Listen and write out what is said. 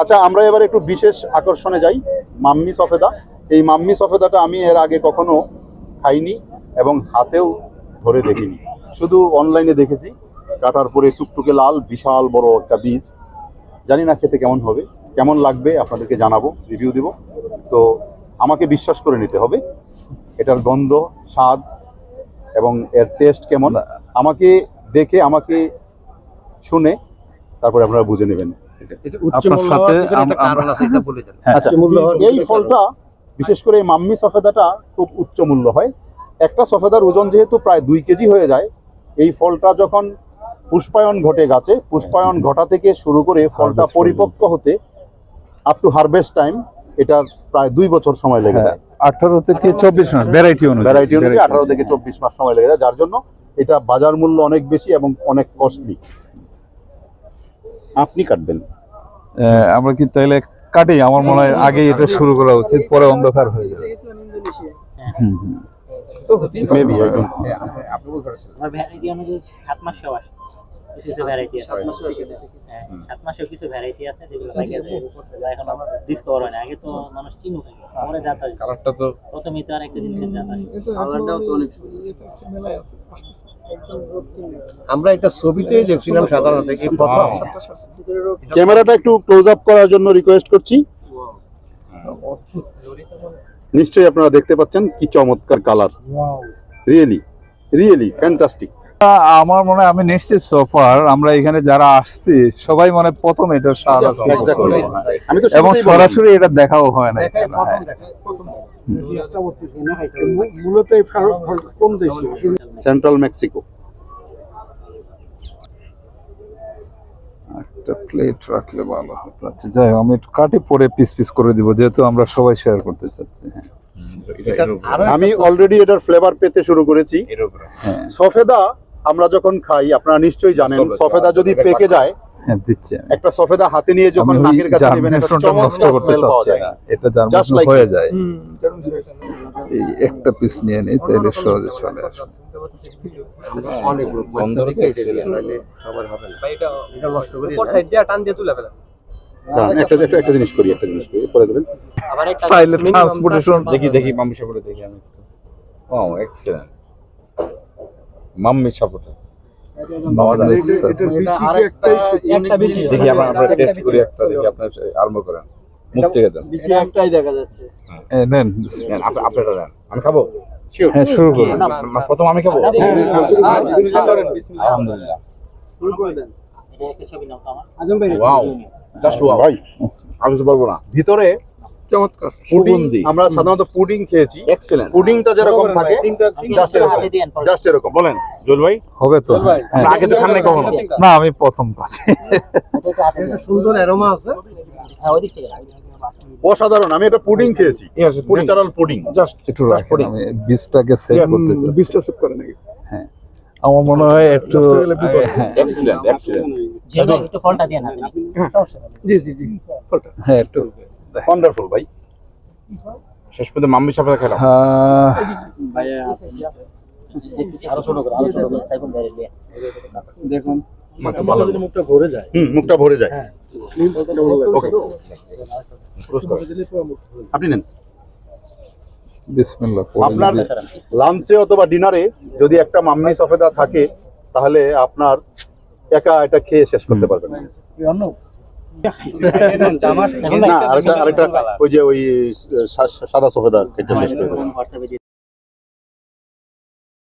আচ্ছা আমরা এবার একটু বিশেষ আকর্ষণে যাই মাম্মি সফেদা। এই মাম্মি সফেদাটা আমি এর আগে কখনো খাইনি এবং হাতেও ধরে দেখিনি। শুধু অনলাইনে দেখেছি কাটার পরে টুকটুকে লাল বিশাল বড় একটা বীজ। জানি না খেতে কেমন হবে কেমন লাগবে আপনাদেরকে জানাব রিভিউ দিব। তো আমাকে বিশ্বাস করে নিতে হবে এটার গন্ধ স্বাদ এবং এর টেস্ট কেমন। আমাকে দেখে আমাকে শুনে তারপরে আপনারা বুঝে নেবেন। আপনার সাথে হ্যাঁ, আচ্ছা। এই ফলটা বিশেষ করে মাম্মি সফেদাটা খুব উচ্চ মূল্য হয়। একটা সফেদার ওজন যেহেতু প্রায় দুই কেজি হয়ে যায় এই ফলটা যখন পুষ্পায়ন ঘটে গাছে পুষ্পায়ন ঘটা থেকে শুরু করে ফলটা পরিপক্ক হতে আপ টু হারভেস্ট টাইম এটার প্রায় দুই বছর সময় লেগে হ্যাঁ, যায়। আঠারো থেকে চব্বিশ মিনিট ভ্যারাইটি অনুযায়ী ভ্যারাইটি অনুযায়ী আঠারো থেকে চব্বিশ মাস সময় লেগে যায় যার জন্য এটা বাজার মূল্য অনেক বেশি এবং অনেক কস্টলি আপনি কাটবেন। আমরা কি তাইলে কাটি? আমার মনে হয় আগে এটা শুরু করা উচিত পরে অন্ধকার হয়ে যাবে। হুম, হুম। মেবি একদম আমার ভ্যালিডিটি অনুযায়ী সাত মাস সব আসে। কিছু কিছু ভ্যারাইটি আছে। হ্যাঁ, সাত মাসেও কিছু ভ্যারাইটি আছে যেগুলো পাইকা যায় যা এখন ডিসকভার হয় না। আগে তো মানুষ চিনুক আগে পরে জাত আসবে। কালারটা তো প্রথমেই তো আর একটা জিনিসের জাত আসবে। কালারটাও তো অনেক আমরা এটা ছবিতেই দেখছিলাম সাধারণত এই প্রথম ক্যামেরাটা একটু ক্লোজ আপ করার জন্য রিকোয়েস্ট করছি। নিশ্চয়ই আপনারা দেখতে পাচ্ছেন কি চমৎকার কালার রিয়েলি রিয়েলি ফ্যান্টাস্টিক আমার মনে হয় আমি নিশ্চিত সোফার আমরা এখানে যারা আসছি সবাই মনে হয় প্রথম তো এবং সরাসরি এটা দেখাও হয় না মূলত সেন্ট্রাল মেক্সিকো একটা প্লেট রাখলে ভালো হতো। আচ্ছা যাই আমি একটু কাটি পরে পিস পিস করে দিব যেহেতু আমরা সবাই শেয়ার করতে চাচ্ছি হ্যাঁ। এটা আমি অলরেডি এটার ফ্লেভার পেতে শুরু করেছি। হ্যাঁ। সফেদা আমরা যখন খাই আপনারা নিশ্চয়ই জানেন সফেদা। যদি পেকে যায় হ্যাঁ একটা সফেদা হাতে নিয়ে যখন নাকের কাছে নেবেন একটা নষ্ট করতে চাচ্ছি না। এটা জার্মিনেশন হয়ে যায়। এই একটা পিস নিয়ে নিই তাহলে সহজে চলে আসবে অনেক গন্ধটা excellent। সবার হবে না। এটা নষ্ট করে দাঁড়ান, একটা একটা একটা জিনিস করি একটা জিনিস করি পরে দেবেন। আবার একটা তাইলে ট্রান্সপোর্টেশন দেখি দেখি দেখি আমি ও এক্সেলেন্ট মাম্মি সাপোর্টে দেখি আমরা আমরা টেস্ট করি একটা দেখি আপনার আরম্ভ করেন। মুখ থেকে দেন। একটাই দেখা যাচ্ছে। নেন। নেন, আপনারা দেন। আমি খাব? হ্যাঁ শুরু করুন। না, না, প্রথম আমি খাব। আলহামদুলিল্লাহ। ছবি নাও তো আমার। ওয়াও জাস্ট ওয়াও ভাই আমি তো বলব না। ভিতরে চমৎকার। সুগন্ধি। আমরা সাধারণত পুডিং খেয়েছি। এক্সেলেন্ট পুডিংটা যেরকম থাকে জাস্ট এরকম। জাস্ট এরকম। বলেন জল ভাই? হবে তো। হ্যাঁ। আগে তো খান নাই কখনো? না আমি প্রথম পাচ্ছি। সুন্দর অ্যারোমা আছে। হ্যাঁ ওই দিক থেকে। অসাধারণ আমি এটা পুডিং খেয়েছি. ন্যাচারাল পুডিং জাস্ট একটু রাখেন আমি বীজটাকে সেভ করতে চাচ্ছি। বিশটা সেভ করে নাকি হ্যাঁ। আমার মনে হয় একটু হ্যাঁ, এক্সেলেন্ট এক্সেলেন্ট একটু ফলটা দিয়ে আপনি জি জি জি ফলটা। হ্যাঁ একটু। ওয়ান্ডারফুল ভাই। শেষ পর্যন্ত মাম্মি সাপোর্টে খেলাম আরও ছোট করে আরও ছোট করে। সাইফুল ভাই দিয়ে দেখুন মুখটা ভরে যায়। হুম মুখটা ভরে যায়। ওকে আপনি নেন। বিসমিল্লাহ আপনার লাঞ্চে অথবা ডিনারে যদি একটা মাম্মি সফেদা থাকে তাহলে আপনার একা এটা খেয়ে শেষ করতে পারবেন না। আরেকটা আরেকটা ওই যে ওই সাদা সফেদা কেটে